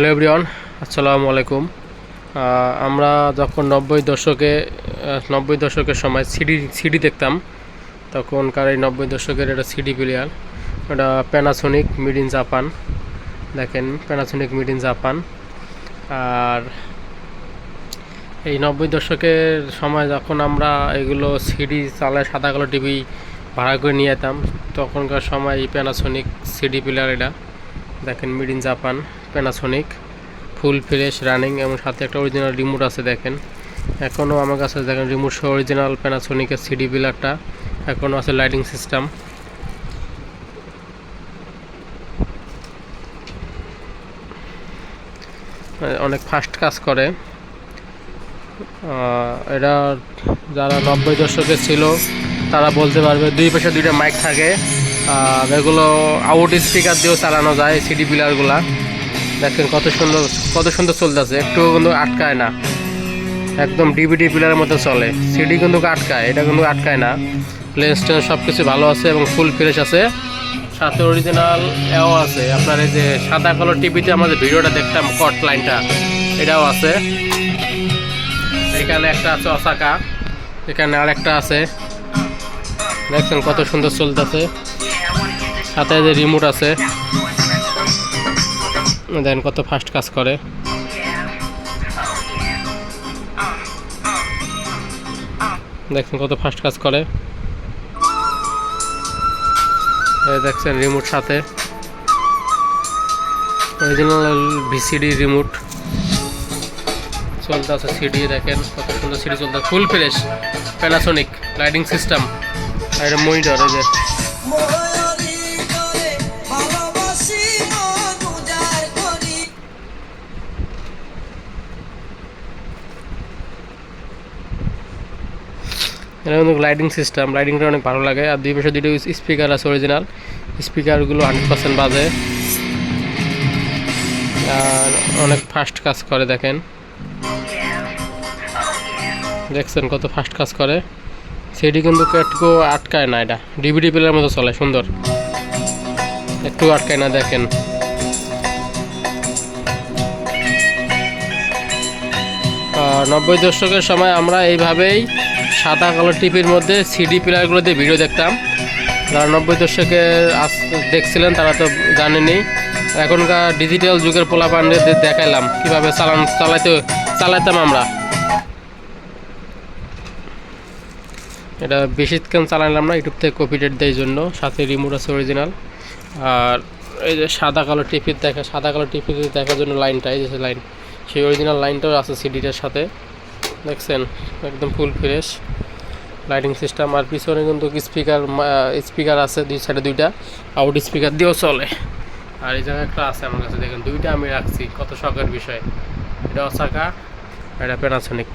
Hello everyone আসসালামু আলাইকুম আমরা যখন নব্বই দশকে নব্বই দশকের সময় সিডি সিডি দেখতাম তখনকার এই নব্বই দশকের একটা সিডি প্লেয়ার এটা প্যানাসোনিক মিড ইন জাপান দেখেন প্যানাসোনিক মিড ইন জাপান আর এই নব্বই দশকের সময় যখন আমরা এগুলো সিডি চালায়, সাদা কালো টিভি ভাড়া করে নিয়ে যেতাম, তখনকার সময় এই প্যানাসোনিক সিডি প্লেয়ার এটা, দেখেন made in Japan Panasonic full fresh running এবং সাথে একটা অরিজিনাল রিমোট আছে দেখেন। এখনও আমার কাছে দেখেন রিমোট সহ অরিজিনাল প্যানাসোনিকের সিডি বিলারটা এখনও আছে লাইটিং সিস্টেম অনেক ফাস্ট কাজ করে। এটা যারা নব্বই দশকে ছিল, তারা বলতে পারবে দুই পাশে দুইটা মাইক থাকে। এগুলো আউট স্পিকার দিয়েও চালানো যায় সিডি পিলারগুলা দেখেন কত সুন্দর কত সুন্দর চলতেছে। একটু কিন্তু আটকায় না। একদম ডিভিডি পিলারের মতো চলে। সিডি কিন্তু আটকায়, এটা কিন্তু আটকায় না। লেন্স টেন্স সব কিছু ভালো আছে এবং ফুল ফ্রেশ আছে। সাথে অরিজিনাল এও আছে। আপনার এই যে সাদা কালো টিভিতে আমাদের ভিডিওটা দেখতাম কট লাইনটা এটাও আছে। এখানে একটা আছে অসাকা, এখানে আর একটা আছে। দেখছেন কত সুন্দর চলতেছে। সাথে যে রিমোট আছে। দেখেন কত ফাস্ট কাজ করে। দেখছেন কত ফাস্ট কাজ করে। দেখছেন রিমোট সাথে। অরিজিনাল ভিসিডি রিমোট চলতে আছে সিডি দেখেন কত সুন্দর সিডি চলতে full fresh Panasonic lighting system আর মনিটর এই যে। এটা কিন্তু লাইটিং সিস্টেম লাইটিংটা অনেক ভালো লাগে। আর দুই পাশে দুটো স্পিকার আছে অরিজিনাল স্পিকারগুলো হান্ড্রেড পার্সেন্ট বাজে। আর অনেক ফাস্ট কাজ করে, দেখেন। দেখছেন কত ফাস্ট কাজ করে? সেটি কিন্তু একটু আটকায় না এটা। ডিভিডি প্লেয়ার মতো চলে, সুন্দর। একটু আটকায় না, দেখেন। নব্বই দশকের সময় আমরা এইভাবেই সাদা কালো টিভির মধ্যে সিডি প্লেয়ারগুলো দিয়ে ভিডিও দেখতাম। যারা নব্বই দশকে আস দেখছিলেন তারা তো জানেনি এখনকার ডিজিটাল যুগের পোলাপানদের দেখাইলাম, কীভাবে চালান চালাইতে চালাইতাম আমরা। এটা বেশি কেন চালাইলাম না, ইউটিউব থেকে কপিটেড দেয় জন্য, সাথে রিমোট আছে অরিজিনাল আর এই যে সাদা কালো টিপির দেখা সাদা কালো টিপি দেখার জন্য লাইনটা এই যে লাইন সেই অরিজিনাল লাইনটাও আছে সিডিটার সাথে। দেখছেন? একদম ফুল ফ্রেশ লাইটিং সিস্টেম আর পিছনে কিন্তু স্পিকার স্পিকার আছে দুই সাইডে দুইটা। আউট স্পিকার দিয়েও চলে। আর এই জায়গায় একটা আছে আমার কাছে, দেখেন, দুইটা আমি রাখছি, কত শখের বিষয়। এটা অসাকা এটা প্যানাসোনিক